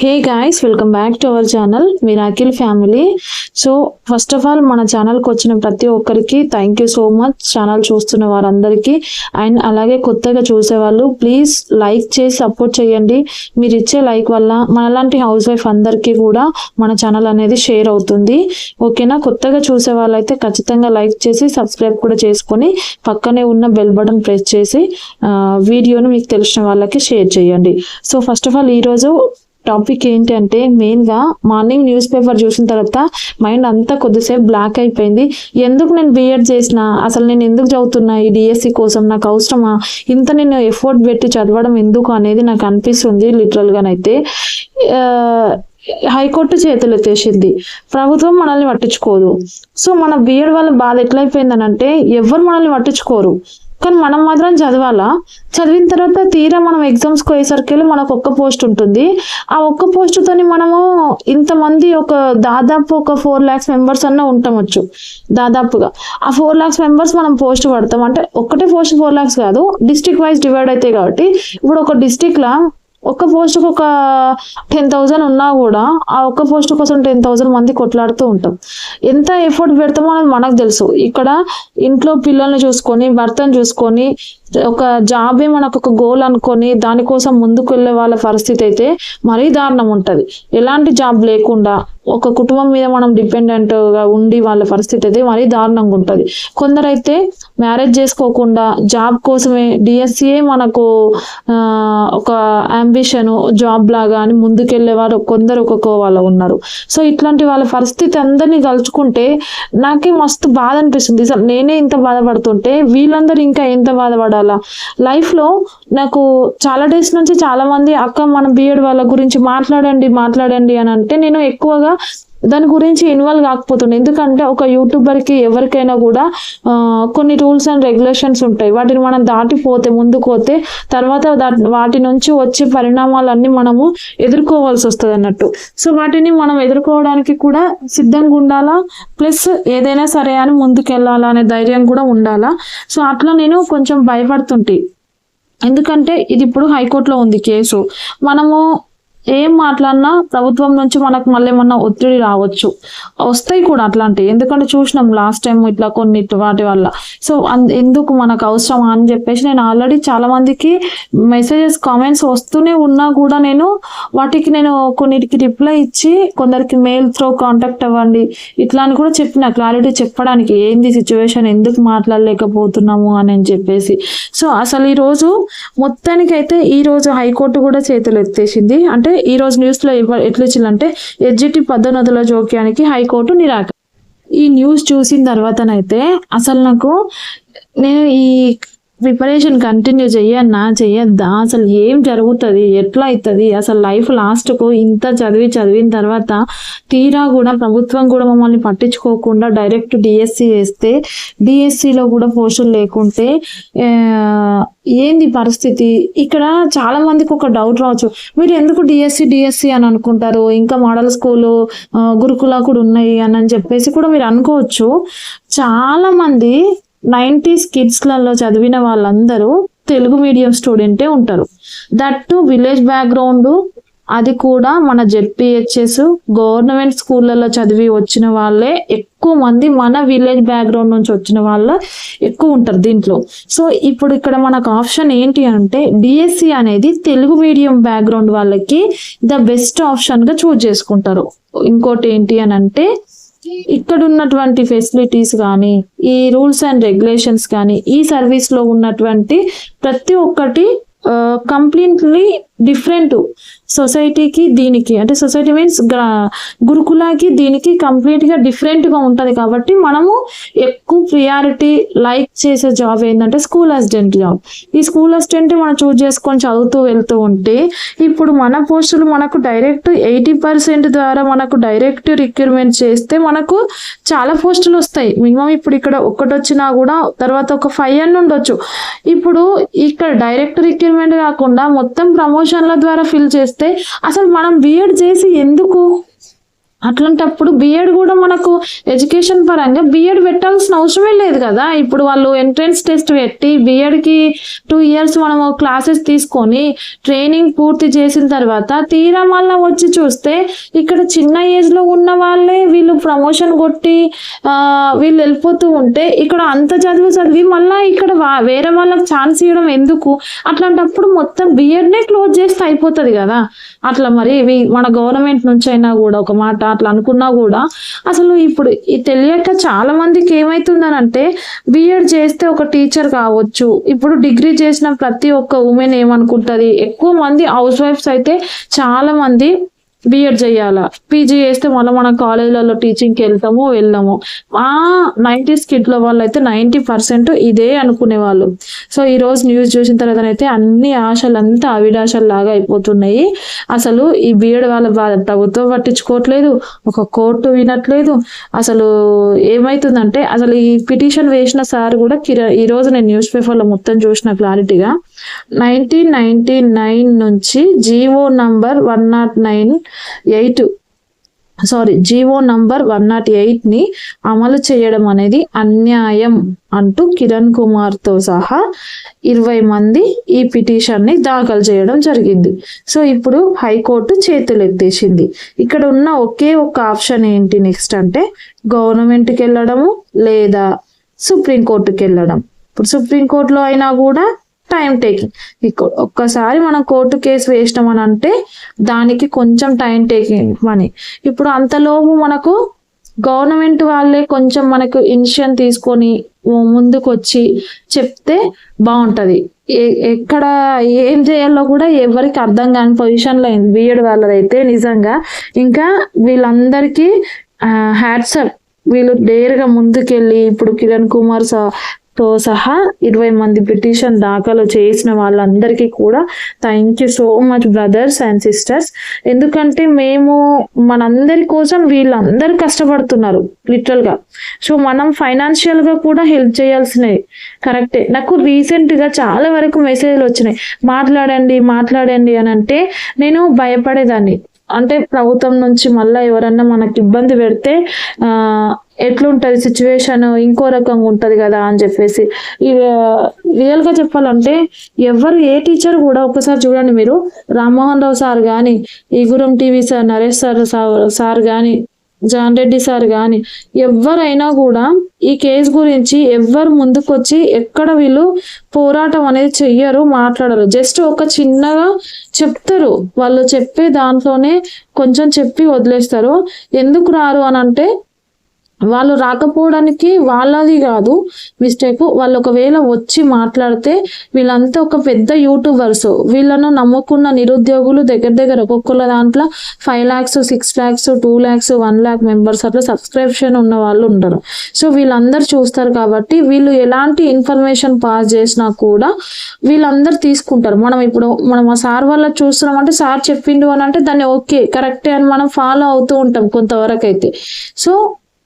Hey guys welcome back to our channel Miracle Family so first of all మన ఛానల్కి వచ్చిన ప్రతి ఒక్కరికి thank you so much channel చూస్తున్న వారందరికీ అండ్ అలాగే కొత్తగా చూసేవాళ్ళు ప్లీజ్ లైక్ చేసి సపోర్ట్ చేయండి. మీరు ఇచ్చే లైక్ వల్ల మనలాంటి హౌస్ వైఫ్ అందరికీ కూడా మన ఛానల్ అనేది షేర్ అవుతుంది. ఓకేనా కొత్తగా చూసే వాళ్ళైతే ఖచ్చితంగా లైక్ చేసి సబ్స్క్రైబ్ కూడా చేసుకొని పక్కనే ఉన్న బెల్ బటన్ ప్రెస్ చేసి వీడియోను మీకు తెలిసిన వాళ్ళకి షేర్ చేయండి. సో ఫస్ట్ ఆఫ్ ఆల్ ఈరోజు టాపిక్ ఏంటంటే మెయిన్గా మార్నింగ్ న్యూస్ పేపర్ చూసిన తర్వాత మైండ్ అంతా కొద్దిసేపు బ్లాక్ అయిపోయింది. ఎందుకు నేను బిఎడ్ చేసిన? అసలు నేను ఎందుకు చదువుతున్నా? ఈ డిఎస్సి కోసం నాకు అవసరమా? ఇంత నేను ఎఫోర్ట్ పెట్టి చదవడం ఎందుకు అనేది నాకు అనిపిస్తుంది లిటరల్గానైతే హైకోర్టు చేతులు ఎత్తేసింది. ప్రభుత్వం మనల్ని పట్టించుకోదు. సో మన బిఎడ్ వల్ల బాధ ఎట్లయిపోయిందనంటే ఎవరు మనల్ని పట్టించుకోరు. కానీ మనం మాత్రం చదవాలా? చదివిన తర్వాత తీరా మనం ఎగ్జామ్స్కి పోయేసరికి మనకు ఒక్క పోస్ట్ ఉంటుంది. ఆ ఒక్క పోస్ట్తోని మనము ఇంతమంది ఒక దాదాపు ఒక ఫోర్ ల్యాక్స్ మెంబర్స్ అన్న ఉంటామొచ్చు దాదాపుగా. ఆ ఫోర్ ల్యాక్స్ మెంబర్స్ మనం పోస్ట్ పడతాం. అంటే ఒక్కటే పోస్ట్ ఫోర్ ల్యాక్స్ కాదు డిస్ట్రిక్ట్ వైజ్ డివైడ్ అవుతాయి కాబట్టి. ఇప్పుడు ఒక డిస్టిక్లో ఒక్క పోస్ట్కి ఒక టెన్ థౌజండ్ ఉన్నా కూడా ఆ ఒక్క పోస్ట్ కోసం టెన్ థౌజండ్ మంది కొట్లాడుతూ ఉంటాం. ఎంత ఎఫర్ట్ పెడతామో అనేది మనకు తెలుసు. ఇక్కడ ఇంట్లో పిల్లల్ని చూసుకొని భర్తను చూసుకొని ఒక జాబే మనకు ఒక గోల్ అనుకొని దానికోసం ముందుకు వెళ్ళే వాళ్ళ పరిస్థితి అయితే మరీ దారుణం ఉంటుంది. ఎలాంటి జాబ్ లేకుండా ఒక కుటుంబం మీద మనం డిపెండెంట్గా ఉండి వాళ్ళ పరిస్థితి అయితే మరీ దారుణంగా ఉంటుంది. కొందరైతే మ్యారేజ్ చేసుకోకుండా జాబ్ కోసమే డిఎస్సిఏ మనకు ఒక అంబిషన్ జాబ్ లాగా అని ముందుకెళ్ళే వారు కొందరు ఒక్కొక్క వాళ్ళు ఉన్నారు. సో ఇట్లాంటి వాళ్ళ పరిస్థితి అందరినీ కలుచుకుంటే నాకే మస్తు బాధ అనిపిస్తుంది. నేనే ఇంత బాధపడుతుంటే వీళ్ళందరూ ఇంకా ఎంత బాధపడాలా ఉండాలా? లైఫ్లో నాకు చాలా డేస్ నుంచి చాలా మంది అక్క మన బీఎడ్ వాళ్ళ గురించి మాట్లాడండి మాట్లాడండి అని అంటే నేను ఎక్కువగా దాని గురించి ఇన్వాల్వ్ కాకపోతుండే. ఎందుకంటే ఒక యూట్యూబర్కి ఎవరికైనా కూడా కొన్ని రూల్స్ అండ్ రెగ్యులేషన్స్ ఉంటాయి. వాటిని మనం దాటిపోతే ముందుకు పోతే తర్వాత దా- వాటి నుంచి వచ్చే పరిణామాలన్నీ మనము ఎదుర్కోవాల్సి వస్తుంది అన్నట్టు. సో వాటిని మనం ఎదుర్కోవడానికి కూడా సిద్ధంగా ఉండాలా? ప్లస్ ఏదైనా సరే అని ముందుకెళ్ళాలా అనే ధైర్యం కూడా ఉండాలా? సో అట్లా నేను కొంచెం భయపడుతుంటే. ఎందుకంటే ఇది ఇప్పుడు హైకోర్టులో ఉంది కేసు. మనము ఏం మాట్లాడినా ప్రభుత్వం నుంచి మనకు మళ్ళీ ఏమన్నా ఒత్తిడి రావచ్చు. వస్తాయి కూడా అట్లాంటివి ఎందుకంటే చూసినాం లాస్ట్ టైం ఇట్లా కొన్ని వాటి వల్ల. సో ఎందుకు మనకు అవసరమా అని చెప్పేసి నేను ఆల్రెడీ చాలా మందికి మెసేజెస్ కామెంట్స్ వస్తూనే ఉన్నా కూడా నేను వాటికి నేను కొన్నిటికి రిప్లై ఇచ్చి కొందరికి మెయిల్ త్రో కాంటాక్ట్ అవ్వండి ఇట్లా అని కూడా చెప్పిన. క్లారిటీ చెప్పడానికి ఏంది సిచ్యువేషన్ ఎందుకు మాట్లాడలేకపోతున్నాము అని అని చెప్పేసి. సో అసలు ఈరోజు మొత్తానికైతే ఈరోజు హైకోర్టు కూడా చేతులు ఎత్తేసింది. అంటే ఈ రోజు న్యూస్లో ఎట్లా ఇచ్చిందంటే ఎడ్జిటి పద్దనదుల జోక్యానికి హైకోర్టు నిరాక ఈ న్యూస్ చూసిన తర్వాతనైతే అసలు నాకు నేను ఈ ప్రిపరేషన్ కంటిన్యూ చెయ్యన్నా చెయ్యొద్దా? అసలు ఏం జరుగుతుంది? ఎట్లా అవుతుంది అసలు లైఫ్ లాస్ట్కు ఇంత చదివి చదివిన తర్వాత తీరా కూడా ప్రభుత్వం కూడా మమ్మల్ని పట్టించుకోకుండా డైరెక్ట్ డిఎస్సి వేస్తే డిఎస్సిలో కూడా పోస్టులు లేకుంటే ఏంది పరిస్థితి? ఇక్కడ చాలా మందికి ఒక డౌట్ రావచ్చు. మీరు ఎందుకు డిఎస్సి డిఎస్సి అని అనుకుంటారు? ఇంకా మోడల్ స్కూలు గురుకులా గురుకుల కూడా ఉన్నాయి అని అని చెప్పేసి కూడా మీరు అనుకోవచ్చు. చాలా మంది నైంటీస్ కిడ్స్లలో చదివిన వాళ్ళందరూ తెలుగు మీడియం స్టూడెంటే ఉంటారు. దట్ టు విలేజ్ బ్యాక్గ్రౌండ్ అది కూడా మన జెడ్పిహెచ్ఎస్ గవర్నమెంట్ స్కూళ్ళలో చదివి వచ్చిన వాళ్ళే ఎక్కువ మంది మన విలేజ్ బ్యాక్గ్రౌండ్ నుంచి వచ్చిన వాళ్ళ ఎక్కువ ఉంటారు దీంట్లో. సో ఇప్పుడు ఇక్కడ మనకు ఆప్షన్ ఏంటి అంటే డిఎస్సి అనేది తెలుగు మీడియం బ్యాక్గ్రౌండ్ వాళ్ళకి ద బెస్ట్ ఆప్షన్గా చూజ్ చేసుకుంటారు. ఇంకోటి ఏంటి అని అంటే ఇక్కడ ఉన్నటువంటి ఫెసిలిటీస్ కానీ ఈ రూల్స్ అండ్ రెగ్యులేషన్స్ కానీ ఈ సర్వీస్లో ఉన్నటువంటి ప్రతి ఒక్కటి కంప్లీట్లీ డిఫరెంట్ సొసైటీకి దీనికి అంటే సొసైటీ మీన్స్ గురుకులాకి దీనికి కంప్లీట్గా ఉంటుంది కాబట్టి మనము ఎక్కువ ప్రియారిటీ లైక్ చేసే జాబ్ ఏంటంటే స్కూల్ అసిస్టెంట్ జాబ్. ఈ స్కూల్ అసిస్టెంట్ మనం చూస్ చేసుకొని చదువుతూ వెళ్తూ ఉంటే ఇప్పుడు మన పోస్టులు మనకు డైరెక్ట్ ఎయిటీ పర్సెంట్ ద్వారా మనకు డైరెక్ట్ రిక్రూట్మెంట్ చేస్తే మనకు చాలా పోస్టులు వస్తాయి. మినిమం ఇప్పుడు ఇక్కడ ఒక్కటి వచ్చినా కూడా తర్వాత ఒక ఫైవ్ అని ఉండొచ్చు. ఇప్పుడు ఇక్కడ డైరెక్ట్ రిక్రూట్మెంట్ కాకుండా మొత్తం ప్రమోషన్ల ద్వారా ఫిల్ చేస్తే అసలు మనం బీఎడ్ చేసి ఎందుకు అట్లాంటప్పుడు బిఎడ్ కూడా మనకు ఎడ్యుకేషన్ పరంగా బిఎడ్ పెట్టాల్సిన అవసరమే లేదు కదా. ఇప్పుడు వాళ్ళు ఎంట్రన్స్ టెస్ట్ పెట్టి బిఎడ్కి టూ ఇయర్స్ మనం క్లాసెస్ తీసుకొని ట్రైనింగ్ పూర్తి చేసిన తర్వాత తీరా మళ్ళీ వచ్చి చూస్తే ఇక్కడ చిన్న ఏజ్లో ఉన్న వాళ్ళే వీళ్ళు ప్రమోషన్ కొట్టి వీళ్ళు వెళ్ళిపోతూ ఉంటే ఇక్కడ అంత చదువు చదివి మళ్ళీ ఇక్కడ వేరే వాళ్ళకి ఛాన్స్ ఇవ్వడం ఎందుకు? అట్లాంటప్పుడు మొత్తం బిఎడ్నే క్లోజ్ చేస్తే అయిపోతుంది కదా. అట్లా మరి మన గవర్నమెంట్ నుంచి అయినా కూడా ఒక మాట అట్లా అనుకున్నా కూడా అసలు ఇప్పుడు ఈ తెలియక చాలా మందికి ఏమవుతుందనంటే బిఎడ్ చేస్తే ఒక టీచర్ కావచ్చు. ఇప్పుడు డిగ్రీ చేసిన ప్రతి ఒక్క ఉమెన్ ఏమనుకుంటది? ఎక్కువ మంది హౌస్ వైఫ్స్ అయితే చాలా మంది బిఎడ్ చేయాలా? పీజీ చేస్తే మళ్ళీ మన కాలేజీలలో టీచింగ్కి వెళ్తాము వెళ్ళాము. ఆ నైంటీస్ కిడ్లో వాళ్ళు అయితే నైంటీ పర్సెంట్ ఇదే అనుకునే వాళ్ళు సో ఈ రోజు న్యూస్ చూసిన తర్వాత అయితే అన్ని ఆశలు అంతా అవిడాశలు లాగా అయిపోతున్నాయి. అసలు ఈ బిఎడ్ వాళ్ళ బాధ ప్రభుత్వం పట్టించుకోవట్లేదు ఒక కోర్టు వినట్లేదు. అసలు ఏమైతుందంటే అసలు ఈ పిటిషన్ వేసిన సార్ కూడా కిర ఈ రోజు నేను న్యూస్ పేపర్లో మొత్తం చూసిన క్లారిటీగా నైన్టీన్ నైన్టీ నైన్ నుంచి GO number one nought nine eight sorry GO number one nought ఎయిట్ని అమలు చేయడం అనేది అన్యాయం అంటూ కిరణ్ కుమార్తో సహా ఇరవై మంది ఈ పిటిషన్ని దాఖలు చేయడం జరిగింది. సో ఇప్పుడు హైకోర్టు చేతులు ఎత్తేసింది ఇక్కడ ఉన్న ఒకే ఒక ఆప్షన్ ఏంటి నెక్స్ట్ అంటే గవర్నమెంట్కి వెళ్ళడము లేదా సుప్రీంకోర్టుకి వెళ్ళడం ఇప్పుడు సుప్రీంకోర్టులో అయినా కూడా టైం టేకింగ్ ఒక్కసారి మనం కోర్టు కేసు వేసినాం అని అంటే దానికి కొంచెం టైం టేకింగ్ మనీ ఇప్పుడు అంతలోపు మనకు గవర్నమెంట్ వాళ్ళే కొంచెం మనకు ఇనిషియన్ తీసుకొని ముందుకు వచ్చి చెప్తే బాగుంటది. ఎక్కడ ఏం చేయాలో కూడా ఎవరికి అర్థం కాని పొజిషన్లో అయింది. బిఎడ్ వాళ్ళదైతే నిజంగా ఇంకా వీళ్ళందరికీ హ్యాట్సప్ వీళ్ళు డేర్గా ముందుకెళ్ళి ఇప్పుడు కిరణ్ కుమార్ తో సహా ఇరవై మంది పిటిషన్ దాఖలు చేసిన వాళ్ళందరికీ కూడా thank you so much brothers and sisters ఎందుకంటే మేము మనందరి కోసం వీళ్ళందరూ కష్టపడుతున్నారు లిటరల్గా సో మనం ఫైనాన్షియల్గా కూడా హెల్ప్ చేయాల్సినవి. కరెక్టే నాకు రీసెంట్గా చాలా వరకు మెసేజ్లు వచ్చినాయి. మాట్లాడండి మాట్లాడండి అని అంటే నేను భయపడేదాన్ని. అంటే ప్రభుత్వం నుంచి మళ్ళీ ఎవరన్నా మనకి ఇబ్బంది పెడితే ఆ ఎట్లుంటది సిచ్యువేషన్ ఇంకో రకంగా ఉంటది కదా అని చెప్పేసి. రియల్గా చెప్పాలంటే ఎవరు ఏ టీచర్ కూడా ఒకసారి చూడండి మీరు. రామ్మోహన్ రావు సార్ గాని ఈగురం TV sir Naresh sir sir గాని జాన్ రెడ్డి సార్ గాని ఎవరైనా కూడా ఈ కేసు గురించి ఎవ్వరు ముందుకొచ్చి ఎక్కడ వీళ్ళు పోరాటం అనేది చెయ్యరు మాట్లాడరు. జస్ట్ ఒక చిన్నగా చెప్తారు. వాళ్ళు చెప్పే దాంట్లోనే కొంచెం చెప్పి వదిలేస్తారు. ఎందుకు రారు అని అంటే వాళ్ళు రాకపోవడానికి వాళ్ళది కాదు. మిస్టేక్ వాళ్ళు ఒకవేళ వచ్చి మాట్లాడితే వీళ్ళంతా ఒక పెద్ద యూట్యూబర్స్. వీళ్ళను నమ్ముకున్న నిరుద్యోగులు దగ్గర దగ్గర ఒక్కొక్కల దాంట్లో five lakhs six lakhs two lakhs one lakh members అట్లా సబ్స్క్రిప్షన్ ఉన్న వాళ్ళు ఉంటారు సో వీళ్ళందరూ చూస్తారు కాబట్టి వీళ్ళు ఎలాంటి ఇన్ఫర్మేషన్ పాస్ చేసినా కూడా వీళ్ళందరూ తీసుకుంటారు. మనం ఇప్పుడు మనం ఆ సార్ వల్ల చూస్తున్నాం అంటే సార్ చెప్పిండు అని అంటే దాన్ని ఓకే కరెక్టే అని మనం ఫాలో అవుతూ ఉంటాం కొంతవరకు అయితే సో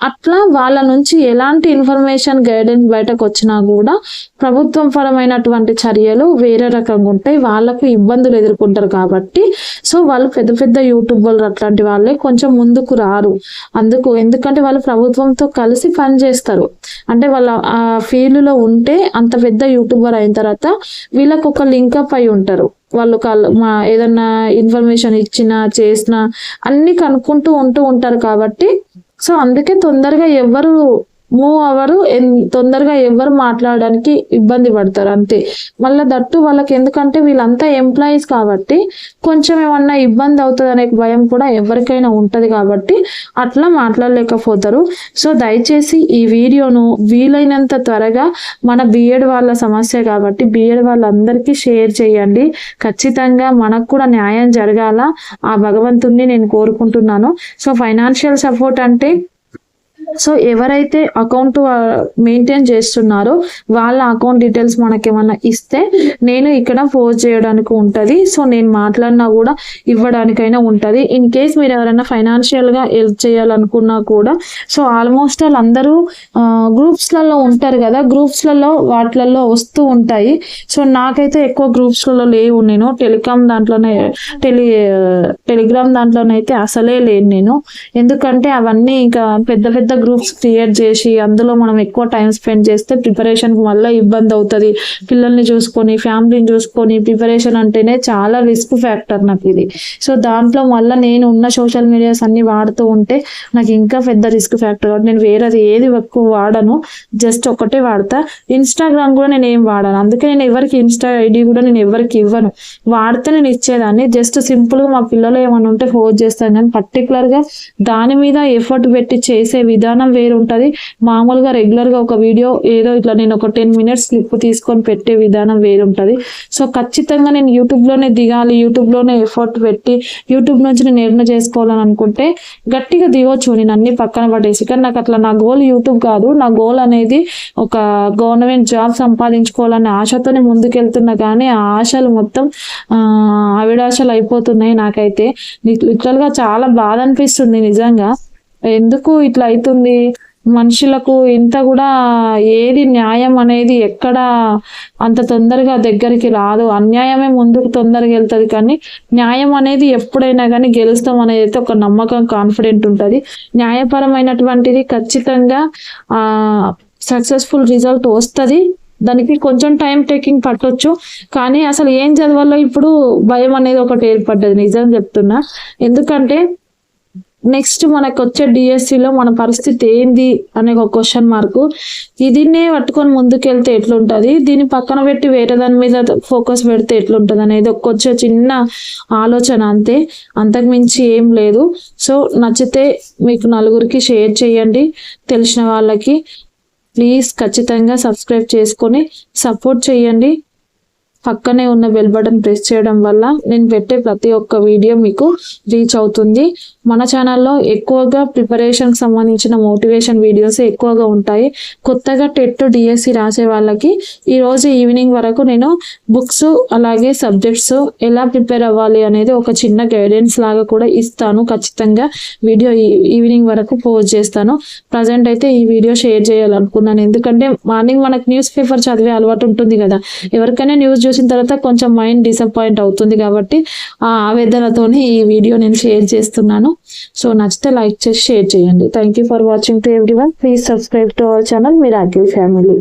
అట్లా వాళ్ళ నుంచి ఎలాంటి ఇన్ఫర్మేషన్ గైడెన్స్ బయటకు వచ్చినా కూడా ప్రభుత్వం పరమైనటువంటి చర్యలు వేరే రకంగా ఉంటాయి. వాళ్ళకు ఇబ్బందులు ఎదుర్కొంటారు కాబట్టి. సో వాళ్ళు పెద్ద పెద్ద యూట్యూబర్లు అట్లాంటి వాళ్ళే కొంచెం ముందుకు రారు. అందుకు ఎందుకంటే వాళ్ళు ప్రభుత్వంతో కలిసి పని చేస్తారు. అంటే వాళ్ళ ఆ ఫీల్డ్లో లో ఉంటే అంత పెద్ద యూట్యూబర్ అయిన తర్వాత వీళ్ళకు ఒక లింకప్ అయి ఉంటారు. వాళ్ళు మా ఏదన్నా ఇన్ఫర్మేషన్ ఇచ్చినా చేసినా అన్ని కనుక్కుంటూ ఉంటూ ఉంటారు కాబట్టి సో అందుకే తొందరగా ఎవరు మూవ్ అవ్వరు ఎన్- తొందరగా ఎవరు మాట్లాడడానికి ఇబ్బంది పడతారు అంతే. మళ్ళీ దట్టు వాళ్ళకి ఎందుకంటే వీళ్ళంతా ఎంప్లాయీస్ కాబట్టి కొంచెం ఏమన్నా ఇబ్బంది అవుతుంది అనే భయం కూడా ఎవరికైనా ఉంటుంది కాబట్టి అట్లా మాట్లాడలేకపోతారు. సో దయచేసి ఈ వీడియోను వీలైనంత త్వరగా మన బిఎడ్ వాళ్ళ సమస్య కాబట్టి బిఎడ్ వాళ్ళందరికీ షేర్ చేయండి. ఖచ్చితంగా మనకు కూడా న్యాయం జరగాల. ఆ భగవంతుణ్ణి నేను కోరుకుంటున్నాను. సో ఫైనాన్షియల్ సపోర్ట్ అంటే సో ఎవరైతే అకౌంట్ మెయింటైన్ చేస్తున్నారో వాళ్ళ అకౌంట్ డీటెయిల్స్ మనకి ఏమన్నా ఇస్తే నేను ఇక్కడ పోస్ట్ చేయడానికి ఉంటుంది. సో నేను మాట్లాడినా కూడా ఇవ్వడానికైనా ఉంటుంది. ఇన్ కేస్ మీరు ఎవరైనా ఫైనాన్షియల్గా హెల్ప్ చేయాలనుకున్నా కూడా సో ఆల్మోస్ట్ వాళ్ళు అందరూ గ్రూప్స్లలో ఉంటారు కదా. గ్రూప్స్లలో వాటిలలో వస్తూ ఉంటాయి. సో నాకైతే ఎక్కువ గ్రూప్స్లలో లేవు నేను. టెలికామ్ దాంట్లోనే టెలి టెలిగ్రామ్ దాంట్లోనైతే అసలే లేను నేను. ఎందుకంటే అవన్నీ ఇంకా పెద్ద పెద్ద గ్రూప్స్ క్రియేట్ చేసి అందులో మనం ఎక్కువ టైం స్పెండ్ చేస్తే ప్రిపరేషన్ వల్ల ఇబ్బంది అవుతుంది. పిల్లల్ని చూసుకొని ఫ్యామిలీని చూసుకొని ప్రిపరేషన్ అంటేనే చాలా రిస్క్ ఫ్యాక్టర్ నాకు ఇది. సో దాంట్లో మళ్ళీ నేను ఉన్న సోషల్ మీడియాస్ అన్ని వాడుతూ ఉంటే నాకు ఇంకా పెద్ద రిస్క్ ఫ్యాక్టర్ కాబట్టి నేను వేరేది ఏది ఎక్కువ వాడను జస్ట్ ఒకటే వాడతా. ఇన్స్టాగ్రామ్ కూడా నేను ఏం వాడాను. అందుకే నేను ఎవరికి ఇన్స్టా ఐడి కూడా నేను ఎవరికి ఇవ్వను. వాడితే నేను ఇచ్చేదాన్ని. జస్ట్ సింపుల్గా మా పిల్లలు ఏమైనా ఉంటే పోస్ట్ చేస్తాను. కానీ పర్టికులర్గా దాని మీద ఎఫర్ట్ పెట్టి చేసే విధానం విధానం వేరు ఉంటుంది మామూలుగా రెగ్యులర్గా ఒక వీడియో ఏదో ఇట్లా నేను ఒక టెన్ మినిట్స్ స్లిప్ తీసుకొని పెట్టే విధానం వేరు ఉంటుంది సో ఖచ్చితంగా నేను యూట్యూబ్లోనే దిగాలి యూట్యూబ్లోనే ఎఫర్ట్ పెట్టి యూట్యూబ్ నుంచి నేను ఎర్న చేసుకోవాలని అనుకుంటే గట్టిగా దిగొచ్చు నేను అన్ని పక్కన పడేసి. కానీ నాకు అట్లా నా గోల్ యూట్యూబ్ కాదు. నా గోల్ అనేది ఒక గవర్నమెంట్ జాబ్ సంపాదించుకోవాలనే ఆశతోనే ముందుకెళ్తున్నా కానీ ఆ ఆశలు మొత్తం అవిడాశలు అయిపోతున్నాయి నాకైతే. లిటరల్గా చాలా బాధ అనిపిస్తుంది నిజంగా. ఎందుకు ఇట్లా అవుతుంది మనుషులకు ఇంత కూడా ఏది న్యాయం అనేది ఎక్కడ అంత తొందరగా దగ్గరికి రాదు. అన్యాయమే ముందుకు తొందరగా వెళ్తుంది కానీ న్యాయం అనేది ఎప్పుడైనా కానీ గెలుస్తాం అనేది అయితే ఒక నమ్మకం కాన్ఫిడెంట్ ఉంటుంది. న్యాయపరమైనటువంటిది ఖచ్చితంగా సక్సెస్ఫుల్ రిజల్ట్ వస్తుంది. దానికి కొంచెం టైం టేకింగ్ పట్టొచ్చు. కానీ అసలు ఏం చదవాలో ఇప్పుడు భయం అనేది ఒకటి ఏర్పడ్డది. నిజం చెప్తున్నా. ఎందుకంటే నెక్స్ట్ మనకు వచ్చే డిఎస్సిలో మన పరిస్థితి ఏంది అనే ఒక క్వశ్చన్ మార్కు దీన్నే పట్టుకొని ముందుకెళ్తే ఎట్లుంటుంది? దీన్ని పక్కన పెట్టి వేరే దాని మీద ఫోకస్ పెడితే ఎట్లుంటుంది అనేది ఒక వచ్చే చిన్న ఆలోచన అంతే. అంతకు మించి ఏం లేదు. సో నచ్చితే మీకు నలుగురికి షేర్ చేయండి. తెలిసిన వాళ్ళకి ప్లీజ్ ఖచ్చితంగా సబ్స్క్రైబ్ చేసుకొని సపోర్ట్ చేయండి. పక్కనే ఉన్న బెల్ బటన్ ప్రెస్ చేయడం వల్ల నేను పెట్టే ప్రతి ఒక్క వీడియో మీకు రీచ్ అవుతుంది. మన ఛానల్లో ఎక్కువగా ప్రిపరేషన్కి సంబంధించిన మోటివేషన్ వీడియోస్ ఎక్కువగా ఉంటాయి. కొత్తగా టెట్ డిఎస్సి రాసే వాళ్ళకి ఈరోజు ఈవినింగ్ వరకు నేను బుక్స్ అలాగే సబ్జెక్ట్స్ ఎలా ప్రిపేర్ అవ్వాలి అనేది ఒక చిన్న గైడెన్స్ లాగా కూడా ఇస్తాను. ఖచ్చితంగా వీడియో ఈవినింగ్ వరకు పోస్ట్ చేస్తాను. ప్రజెంట్ అయితే ఈ వీడియో షేర్ చేయాలనుకున్నాను. ఎందుకంటే మార్నింగ్ మనకు న్యూస్ పేపర్ చదివే అలవాటు ఉంటుంది కదా. ఎవరికైనా న్యూస్ చూసిన తర్వాత కొంచెం మైండ్ డిసప్పాయింట్ అవుతుంది కాబట్టి ఆ ఆవేదనతోనే ఈ వీడియో నేను షేర్ చేస్తున్నాను. సో నచ్చితే లైక్ చేసి షేర్ చేయండి. Thank you for watching to everyone please subscribe to our channel మీరు ఫ్యామిలీ